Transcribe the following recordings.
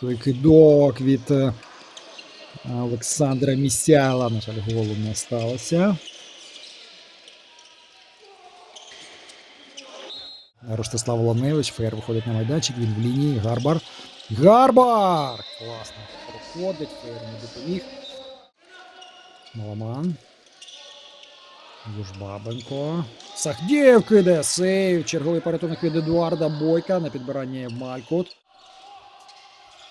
Кидок від е, Олександра Місяла. На жаль, голу не сталося. Ростислав Ланевич, Феєр виходить на майданчик, він в лінії. Гарбар. Гарбар! Класно. Проходить, Феєр не допоміг. Маламан. Южбабенко. Сахдєєв киде сейв. Черговий порятунок від Едуарда Бойка на підбиранні Малькут.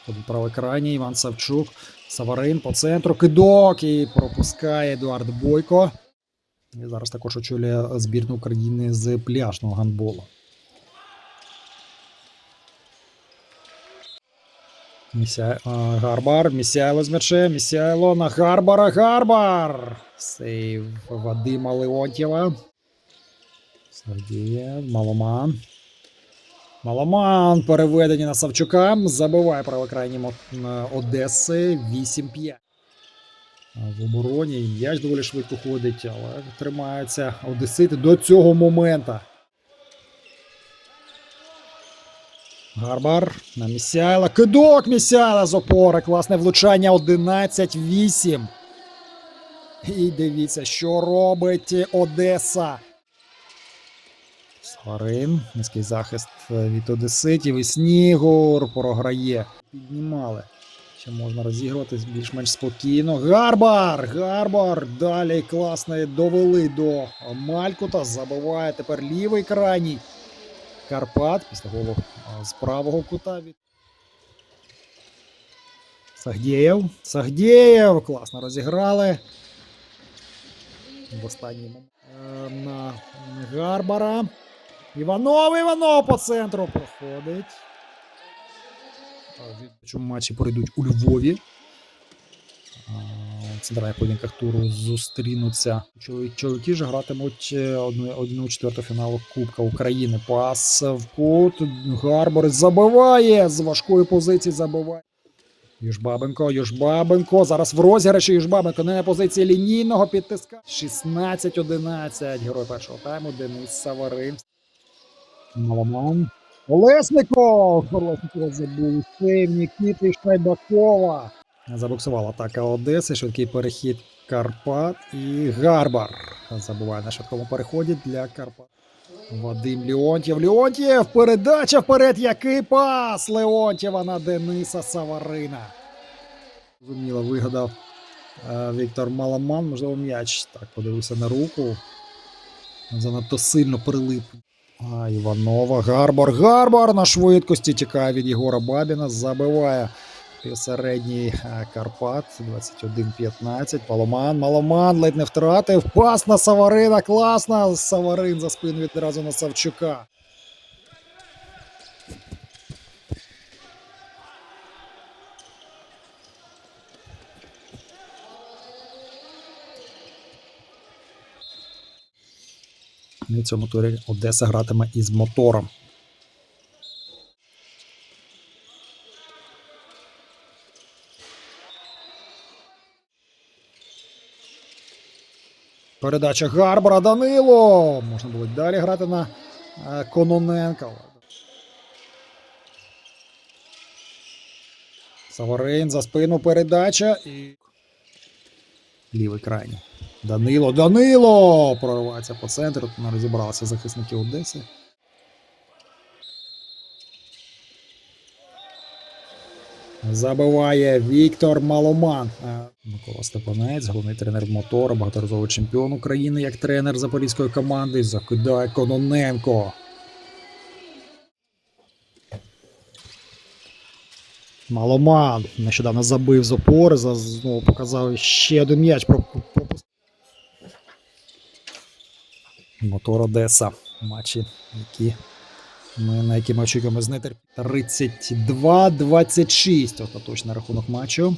Ходить Іван Савчук. Саварин по центру. Кидок і пропускає Едуард Бойко. І зараз також очолює збірну України з пляжного гандболу. Гарбар, Місяйло з м'ячем, Місяйло на Гарбара, Гарбар! Сейв Вадима Леонтьєва. Сергія, Маломан. Маломан переведені на Савчука. Забиває правокрайнім Одеси 8-5. В обороні м'яч доволі швидко ходить, але тримаються Одесити до цього моменту. Гарбар на Місяйла. Кидок Місяйла з опори. Класне влучання 11-8. І дивіться, що робить Одеса. Сварин. Низький захист від Одеситів. І Снігур програє. Піднімали. Ще можна розігрувати більш-менш спокійно. Гарбар! Гарбар! Далі класно довели до Малькута. Забиває тепер лівий крайній. Карпат після голу з правого кута. Сагдєєв. Сагдєєв. Класно розіграли. В останній момент. Е, На Гарбара. Іванов, Іванов по центру проходить. Цьому матчі пройдуть у Львові. Центральних поєдинках туру зустрінуться. Чоловіки ж гратимуть е, одну, одну четверту фіналу Кубка України. Пас в кут. Гарбор забиває з важкої позиції. Забиває. Южбабенко, Южбабенко. Зараз в розіграші Южбабенко не на позиції лінійного підтиска. 16-11. Герой першого тайму. Денис Саварин. Маламан. Олесников! Олесников забув сейв Нікіти Шайбакова. Забуксувала атака Одеси, швидкий перехід Карпат і Гарбар. Забуває на швидкому переході для Карпат. Вадим Леонтьєв. Леонтьєв! Передача вперед! Який пас Леонтьєва на Дениса Саварина. Зуміло вигадав е, Віктор Маламан. Можливо, м'яч так подивився на руку. Занадто сильно прилип. А, Іванова. Гарбар. Гарбар на швидкості тікає від Єгора Бабіна. Забиває півсередній е, Карпат. 21-15. Паломан. Маломан ледь не втратив. Пас на Саварина. Класно. Саварин за спину відразу на Савчука. В цьому турі Одеса гратиме із мотором. Передача Гарбара Данило. Можна було далі грати на е, Кононенка. Саварин за спину передача і. Лівий крайній. Данило, Данило! Проривається по центру. Не розібралися захисники Одеси. Забиває Віктор Маломан. Е, Микола Степанець, головний тренер мотора, багаторазовий чемпіон України як тренер запорізької команди. Закидає Кононенко. Маломан нещодавно забив з опори, знову показав ще один м'яч. про- пропустив. Мотор Одеса. Матчі, які ми, на які ми очікуємо з нетерпінням. 32-26. Остаточний рахунок матчу.